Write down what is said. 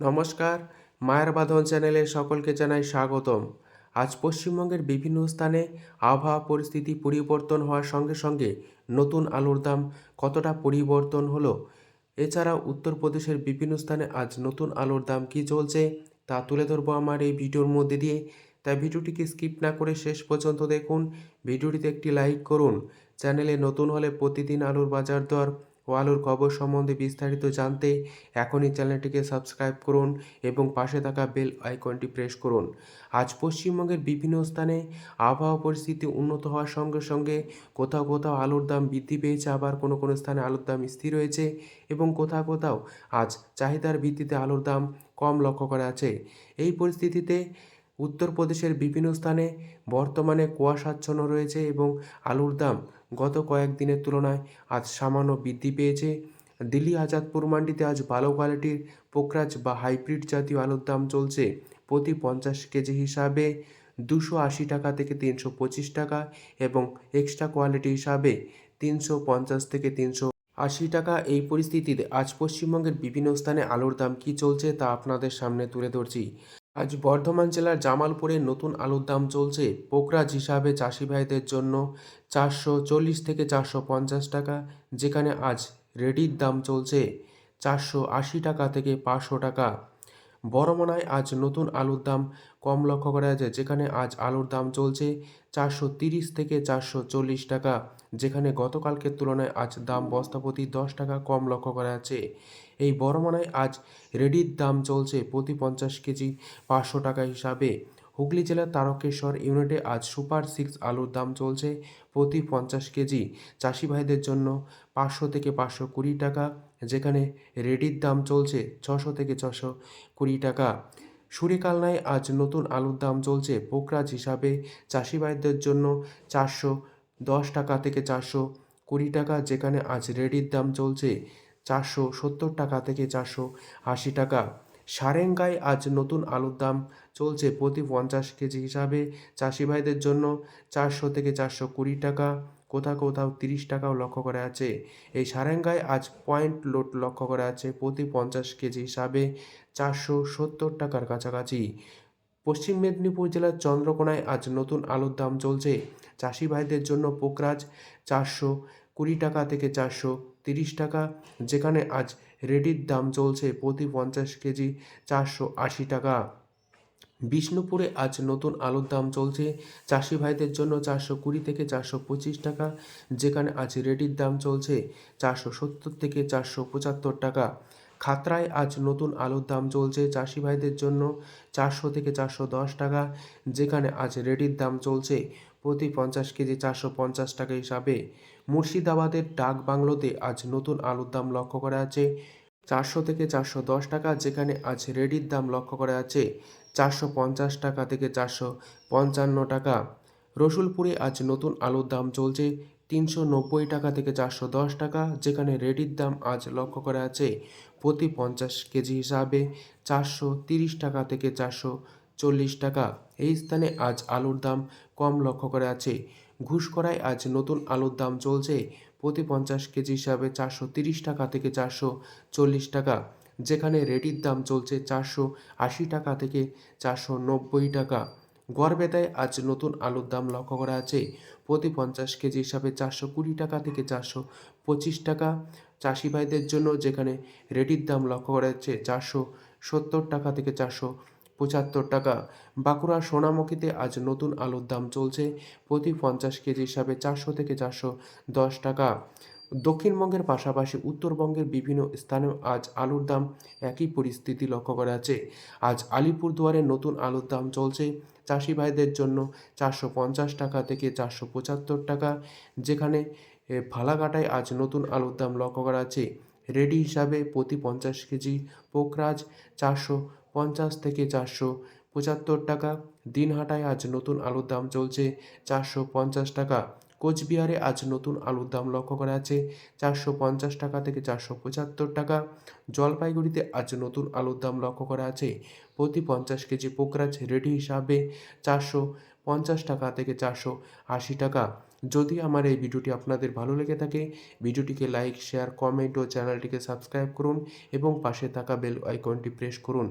নমস্কার, মায়ের বাঁধন চ্যানেলে সকলকে জানাই স্বাগতম। আজ পশ্চিমবঙ্গের বিভিন্ন স্থানে আবহাওয়া পরিস্থিতি পরিবর্তন হওয়ার সঙ্গে সঙ্গে নতুন আলুর দাম কতটা পরিবর্তন হলো? এছাড়াও উত্তরপ্রদেশের বিভিন্ন স্থানে আজ নতুন আলুর দাম কী চলছে তা তুলে ধরবো আমার এই ভিডিওর মধ্যে দিয়ে। তাই ভিডিওটিকে স্কিপ না করে শেষ পর্যন্ত দেখুন। ভিডিওটিতে একটি লাইক করুন। চ্যানেলে নতুন হলে প্রতিদিন আলুর বাজার দর ও আলুর খবর সম্বন্ধে বিস্তারিত জানতে এখনই চ্যানেলটিকে সাবস্ক্রাইব করুন এবং পাশে থাকা বেল আইকনটি প্রেস করুন। আজ পশ্চিমবঙ্গের বিভিন্ন স্থানে আবহাওয়া পরিস্থিতি উন্নত হওয়ার সঙ্গে সঙ্গে কোথাও কোথাও আলুর দাম বৃদ্ধি পেয়েছে, আবার কোনো কোনো স্থানে আলুর দাম স্থির হয়েছে এবং কোথাও কোথাও আজ চাহিদার ভিত্তিতে আলুর দাম কম লক্ষ্য করা আছে এই পরিস্থিতিতে উত্তরপ্রদেশের বিভিন্ন স্থানে বর্তমানে কুয়াশাচ্ছন্ন রয়েছে এবং আলুর দাম গত কয়েকদিনের তুলনায় আজ সামান্য বৃদ্ধি পেয়েছে। দিল্লি আজাদপুর মান্ডিতে আজ ভালো কোয়ালিটির পোকরাজ বা হাইব্রিড জাতীয় আলুর দাম চলছে প্রতি পঞ্চাশ কেজি হিসাবে দুশো আশি টাকা থেকে তিনশো পঁচিশ টাকা এবং এক্সট্রা কোয়ালিটি হিসাবে তিনশো পঞ্চাশ থেকে তিনশো আশি টাকা। এই পরিস্থিতিতে আজ পশ্চিমবঙ্গের বিভিন্ন স্থানে আলুর দাম কী চলছে তা আপনাদের সামনে তুলে ধরছি। আজ বর্ধমান জেলার জামালপুরে নতুন আলুর দাম চলছে। পোকরাজ হিসাবে চাষি ভাইদের জন্য চারশো চল্লিশ থেকে চারশো পঞ্চাশ টাকা, যেখানে আজ রেডির দাম চলছে চারশো আশি টাকা থেকে পাঁচশো টাকা। বড়মনায় আজ নতুন আলুর দাম কম লক্ষ্য করা যাচ্ছে যেখানে আজ আলুর দাম চলছে চারশো তিরিশ থেকে চারশো চল্লিশ টাকা, যেখানে গতকালকের তুলনায় আজ দাম বস্তাপতি দশ টাকা কম লক্ষ্য করা যাচ্ছে। এই বড়মনায় আজ রেডির দাম চলছে প্রতি পঞ্চাশ কেজি পাঁচশো টাকা হিসাবে। হুগলি জেলার তারকেশ্বর ইউনিটে আজ সুপার সিক্স আলুর দাম চলছে প্রতি পঞ্চাশ কেজি। চাষি ভাইদের জন্য পাঁচশো থেকে পাঁচশো কুড়ি টাকা, যেখানে রেডির দাম চলছে ছশো থেকে ছশো কুড়ি টাকা। সুরিকালনায় আজ নতুন আলুর দাম চলছে পোকরাজ হিসাবে। চাষি ভাইদের জন্য চারশো দশ টাকা থেকে চারশো কুড়ি টাকা, যেখানে আজ রেডির দাম চলছে চারশো সত্তর টাকা থেকে চারশো আশি টাকা। সারেঙ্গায় আজ নতুন আলুর দাম চলছে প্রতি পঞ্চাশ কেজি হিসাবে। চাষি ভাইদের জন্য চারশো থেকে চারশো কুড়ি টাকা, কোথাও কোথাও তিরিশ টাকাও লক্ষ্য করা আছে এই সারেঙ্গায় আজ পয়েন্ট লোড লক্ষ্য করা আছে প্রতি পঞ্চাশ কেজি হিসাবে চারশো সত্তর টাকার কাছাকাছি। পশ্চিম মেদিনীপুর জেলার চন্দ্রকোনায় আজ নতুন আলুর দাম চলছে। চাষি ভাইদের জন্য পোকরাজ চারশো কুড়ি টাকা থেকে চারশো তিরিশ টাকা, যেখানে আজ রেডির দাম চলছে প্রতি পঞ্চাশ কেজি চারশো আশি টাকা। বিষ্ণুপুরে আজ নতুন আলুর দাম চলছে চাষি ভাইদের জন্য চারশো কুড়ি থেকে চারশো পঁচিশ টাকা, যেখানে আজ রেডির দাম চলছে চারশো সত্তর থেকে চারশো পঁচাত্তর টাকা। খাতরায় আজ নতুন আলুর দাম চলছে চাষি ভাইদের জন্য চারশো থেকে চারশো দশ টাকা, যেখানে আজ রেডির দাম চলছে প্রতি পঞ্চাশ কেজি চারশো পঞ্চাশ টাকা হিসাবে মুর্শিদাবাদের ডাক বাংলোতে আজ নতুন আলুর দাম লক্ষ্য করা আছে। চারশো থেকে চারশো দশ টাকা, যেখানে আজ রেডির দাম লক্ষ্য করা আছে চারশো পঞ্চাশ টাকা থেকে চারশো পঞ্চান্ন টাকা। রসুলপুরে আজ নতুন আলুর দাম চলছে তিনশো নব্বই টাকা থেকে চারশো দশ টাকা, যেখানে রেডির দাম আজ লক্ষ্য করা আছে প্রতি পঞ্চাশ কেজি হিসাবে চারশো তিরিশ টাকা থেকে চারশো চল্লিশ টাকা। এই স্থানে আজ আলুর দাম কম লক্ষ্য করা আছে। ঘুষকরায় আজ নতুন আলুর দাম চলছে প্রতি পঞ্চাশ কেজি হিসাবে চারশো তিরিশ টাকা থেকে চারশো চল্লিশ টাকা, যেখানে রেডির দাম চলছে চারশো আশি টাকা থেকে চারশো নব্বই টাকা। গড়বেতায় আজ নতুন আলুর দাম লক্ষ্য করা আছে প্রতি পঞ্চাশ কেজি হিসাবে চারশো কুড়ি টাকা থেকে চারশো পঁচিশ টাকা। চাষি ভাইদের জন্য যেখানে রেডির দাম লক্ষ্য করা যাচ্ছে চারশো সত্তর টাকা থেকে চারশো পঁচাত্তর টাকা। বাঁকুড়া সোনামুখীতে আজ নতুন আলুর দাম চলছে প্রতি পঞ্চাশ কেজি হিসাবে চারশো থেকে চারশো দশ টাকা। দক্ষিণবঙ্গের পাশাপাশি উত্তরবঙ্গের বিভিন্ন স্থানেও আজ আলুর দাম একই পরিস্থিতি লক্ষ্য করা আছে আজ আলিপুরদুয়ারে নতুন আলুর দাম চলছে চাষি ভাইদের জন্য চারশো পঞ্চাশ টাকা থেকে চারশো পঁচাত্তর টাকা। যেখানে এ, ফালাকাটায় আজ নতুন আলুর দাম লক্ষ্য করা আছে রেডি হিসাবে প্রতি পঞ্চাশ কেজি পোকরাজ চারশো পঞ্চাশ থেকে চারশো পঁচাত্তর টাকা। দিনহাটায় আজ নতুন আলুর দাম চলছে চারশো পঞ্চাশ টাকা। কোচবিহারে আজ নতুন আলুর দাম লক্ষ্য করা আছে চারশো পঞ্চাশ টাকা থেকে চারশো পঁচাত্তর টাকা। জলপাইগুড়িতে আজ নতুন আলুর দাম লক্ষ্য করা আছে প্রতি পঞ্চাশ কেজি পোকরাজ রেডি হিসাবে চারশো পঞ্চাশ টাকা থেকে চারশো আশি টাকা। যদি আমার এই ভিডিওটি আপনাদের ভালো লেগে থাকে, ভিডিওটিকে লাইক, শেয়ার, কমেন্ট ও চ্যানেলটিকে সাবস্ক্রাইব করুন এবং পাশে থাকা বেল আইকনটি প্রেস করুন।